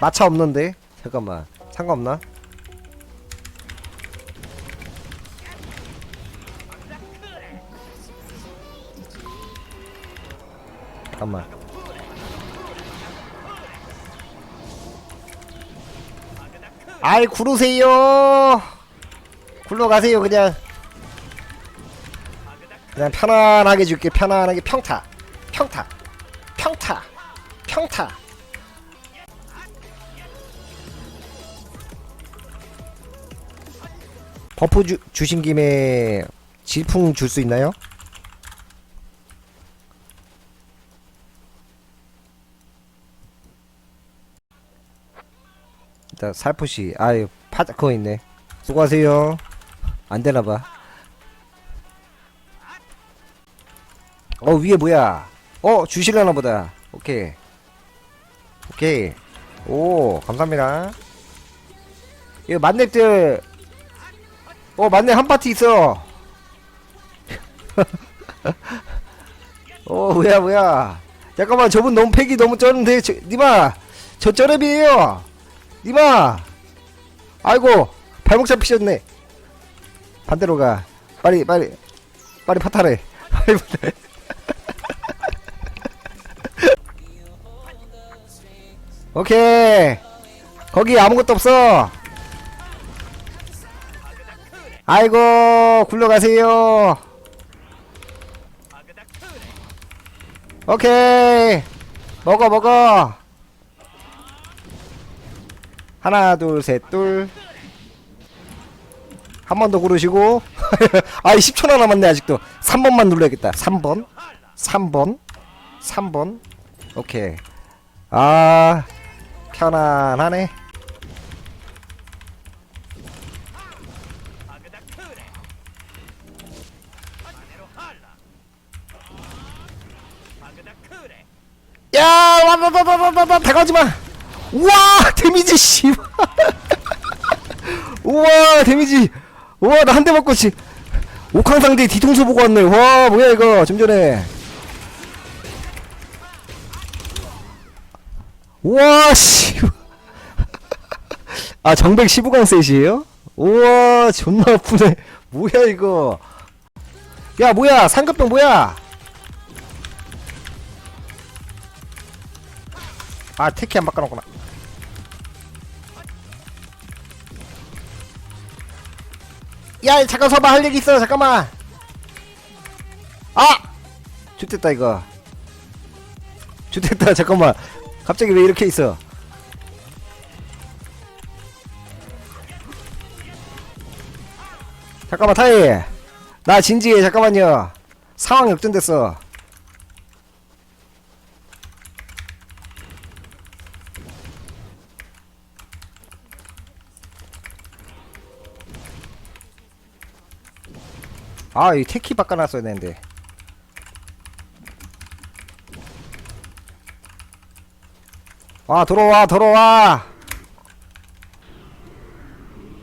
마차 없는데? 잠깐만. 상관없나? 잠깐만. 아이 구르세요! 굴러가세요 그냥. 그냥 편안하게 줄게 편안하게. 평타. 평타. 평타. 평타 버프 주, 주신 김에 질풍 줄 수 있나요? 일단 살포시. 아유 파 그거 있네. 수고하세요. 안 되나봐. 어 위에 뭐야? 어 주실려나 보다. 오케이. 오케이. 오 감사합니다. 이거 만렙들 어 만렙 한 파티 있어. 어 뭐야 뭐야. 잠깐만 저분 너무 팩이 너무 쩌는데 저, 니마 저 쩌렙이에요. 니마. 아이고 발목 잡히셨네. 반대로 가. 빨리 빨리 빨리 파타래 빨리 파타래. 오케이. 거기 아무것도 없어 아이고 굴러가세요. 오케이. 먹어 먹어. 하나 둘셋둘. 한 번 더 고르시고. 아이 10초나 남았네 아직도. 3번만 눌러야겠다. 3번. 3번. 3번. 오케이. 아 편안하네 야, 와, 와, 와, 와, 와, 와, 와, 다가오지 마. 우와, 데미지 씨. 우와, 데미지. 우와, 나 한 대 맞고 씨. 옥황 상대 뒤통수 보고 왔네. 와, 뭐야 이거? 좀 전에. 우와, 씨. 아, 정백 15강 셋이에요? 우와, 존나 아프네. 뭐야 이거? 야, 뭐야? 상급병 뭐야? 아 테키 안 바꿔놓구나. 야 잠깐 서봐. 할 얘기 있어 잠깐만. 아! 좋됐다 이거. 좋됐다. 잠깐만. 갑자기 왜 이렇게 있어? 잠깐만 타이. 나 진지해. 잠깐만요. 상황 역전됐어 아, 이 테키 바꿔놨어야 되는데. 아, 들어와, 들어와!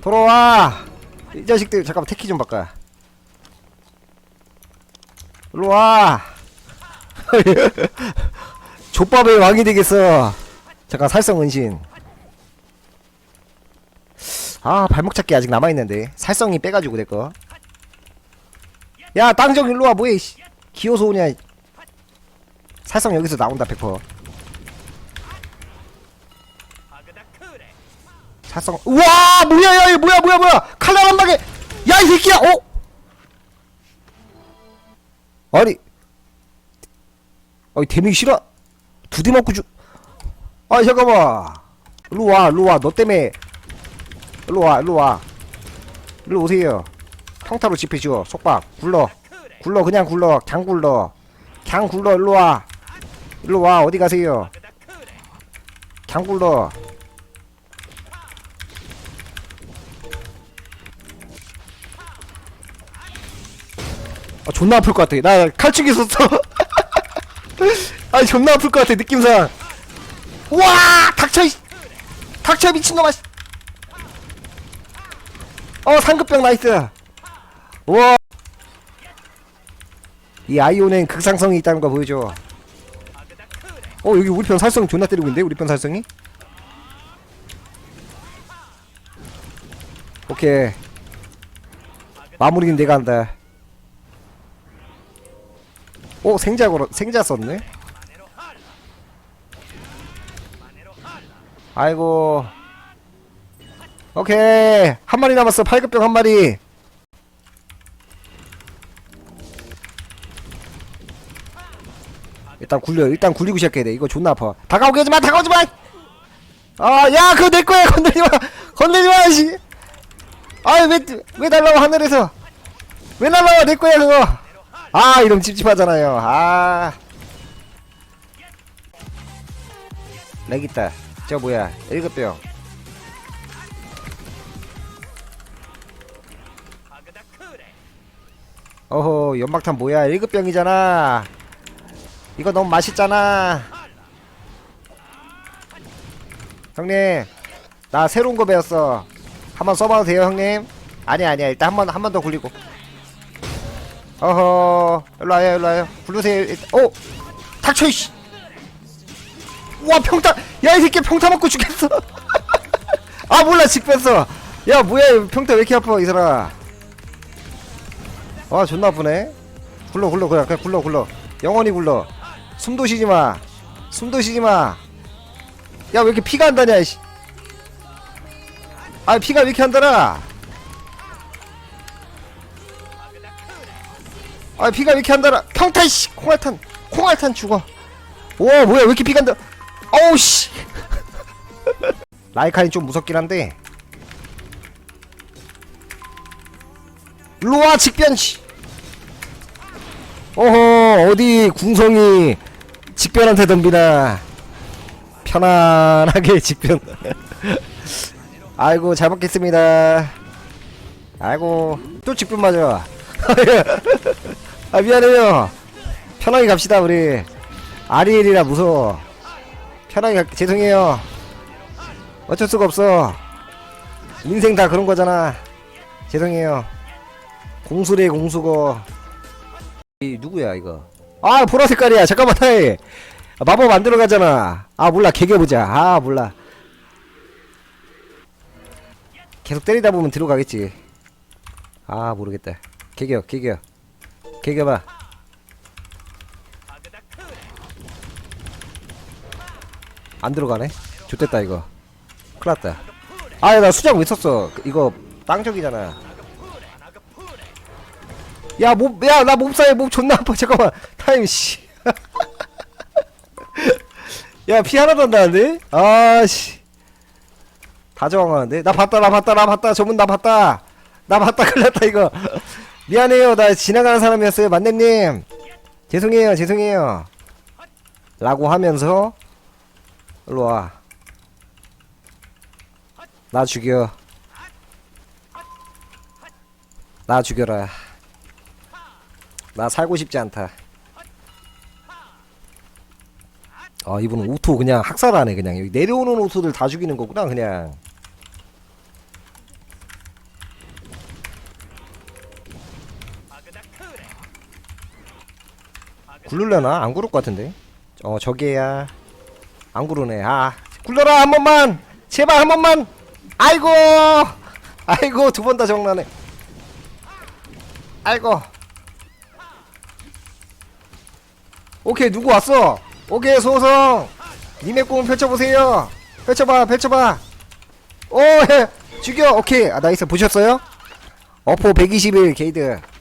들어와! 이 자식들, 잠깐만, 테키 좀 바꿔. 일로 와! 족밥의 왕이 되겠어. 잠깐, 살성 은신. 아, 발목 잡기 아직 남아있는데. 살성이 빼가지고, 내거. 야 땅정 일로와 뭐해 씨. 기어서 오냐 살성 여기서 나온다 100% 살성 우와 뭐야 야 뭐야 뭐야 뭐야. 칼날 한 방에. 야 이 새끼야 어? 아니. 아니 데미기 싫어? 두 대 맞고 죽. 아니 잠깐만. 일로와 일로와 너 때문에. 일로와 일로와. 일로 오세요 평타로 집히시오 속박. 굴러. 굴러 그냥 굴러. 강 굴러. 강 굴러 일로와. 일로와. 어디 가세요? 강 굴러. 아 존나 아플 것 같아. 나 칼축 있었어. 아니 존나 아플 것 같아 느낌상. 와! 닥쳐 이 닥쳐 미친놈아 씨. 어 상급병 나이스 우와! 이 아이온엔 극상성이 있다는 거 보여줘. 어, 여기 우리 편 살성 존나 때리고 있는데? 우리 편 살성이? 오케이. 마무리는 내가 한다. 오, 생자 걸어, 생자 썼네? 아이고. 오케이. 한 마리 남았어. 팔급병 한 마리. 일단 굴려 일단 굴리고 시작해야 돼. 이거 존나 아파. 다가오게 하지마 다가오지 마! 아야 그거 내 거야! 건들지 마! 건들지 마 씨. 아왜왜 날라와 하늘에서? 왜 날라와 내 거야 그거! 아 이러면 찝찝하잖아요. 아. 렉 있다. 저 뭐야? 일급병. 어허 연막탄 뭐야? 일급병이잖아 이거 너무 맛있잖아. 형님 나 새로운 거 배웠어. 한번 써봐도 돼요 형님? 아니야 아니야. 일단 한 번 한 번 더 굴리고. 어허 일로 와요 일로 와요. 굴르세요 일단 오! 닥쳐 이씨! 와 평타! 야 이 새끼 평타 맞고 죽겠어. 아 몰라 직 뺐어. 야 뭐야 이 평타 왜 이렇게 아파 이 사람 와 존나 아프네. 굴러 굴러 그냥 그냥 굴러 굴러. 영원히 굴러 숨도 쉬지 마. 숨도 쉬지 마 야 왜 이렇게 피가 안 다냐 이씨. 아 피가 왜 이렇게 안 달아 아 피가 왜 이렇게 안 달아 평타 씨. 콩알탄 콩알탄 죽어. 오 뭐야 왜 이렇게 피가 안 달아 어우 씨. 라이카이 좀 무섭긴 한데. 일로와 직변 씨. 어허 어디 궁성이 직변한테 덤비나 편안하게 직변. 아이고 잘 먹겠습니다. 아이고 또 직변 맞아. 아 미안해요. 편하게 갑시다 우리. 아리엘이라 무서워. 편하게 가, 죄송해요. 어쩔 수가 없어. 인생 다 그런 거잖아. 죄송해요. 공수래 공수고 이 누구야 이거? 아 보라 색깔이야. 잠깐만 타이 마법 안 들어가잖아. 아 몰라. 개겨보자. 아 몰라. 계속 때리다 보면 들어가겠지. 아 모르겠다. 개겨 개겨. 개겨 봐. 안 들어가네? 좋됐다 이거. 큰일 났다. 아나 수작 왜 썼어? 그, 이거 땅적이잖아 야, 몸, 야, 나 몸싸에 몸 존나 아파. 잠깐만. 타임, 씨. 야, 피 하나도 안 나는데? 아, 씨. 다 저항하는데? 나 봤다, 나 봤다, 나 봤다. 저분 나 봤다. 나 봤다, 큰일 났다, 이거. 미안해요. 나 지나가는 사람이었어요. 만렙님. 죄송해요, 죄송해요. 라고 하면서, 일로 와. 나 죽여. 나 죽여라. 나 살고 싶지 않다. 아 이분은 오토 그냥 학살하네 그냥 여기 내려오는 오토들 다 죽이는 거구나 그냥. 굴르려나? 안 굴을 것 같은데. 어 저기야. 안 굴르네. 아 굴러라 한 번만. 제발 한 번만. 아이고. 아이고 두 번 다 정나네. 아이고. 오케이 누구 왔어? 오케이 소성. 님의 꿈 펼쳐보세요. 펼쳐봐 펼쳐봐. 오 해. 죽여. 오케이. 아 나이스. 보셨어요? 어포 121 게이드